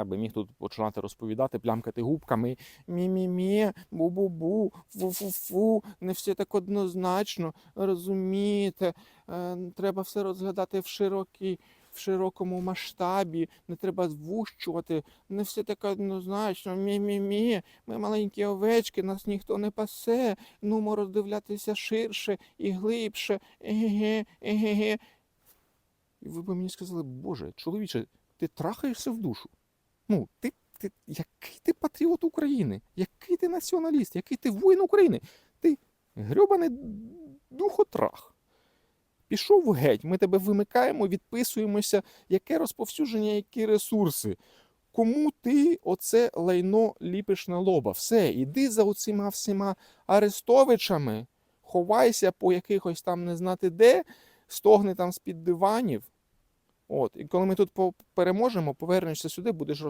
аби міг тут починати розповідати, плямкати губками. Мі-мі-мі, бу-бу-бу, фу-фу-фу. Не все так однозначно, розумієте. Е, треба все розглядати в широкій. В широкому масштабі не треба звущувати, не все так однозначно. Мі-мі-мі, ми маленькі овечки, нас ніхто не пасе. Нумо роздивлятися ширше і глибше. Еге, еге. І ви б мені сказали, Боже, чоловіче, ти трахаєшся в душу. Ну, ти, ти, який ти патріот України? Який ти націоналіст? Який ти воїн України? Ти грьобаний духотрах. Пішов геть, ми тебе вимикаємо, відписуємося, яке розповсюдження, які ресурси. Кому ти оце лайно ліпиш на лоба? Все, іди за оцима всіма арестовичами, ховайся по якихось там не знати де, стогни там з-під диванів. От, і коли ми тут переможемо, повернешся сюди, будеш розповідати.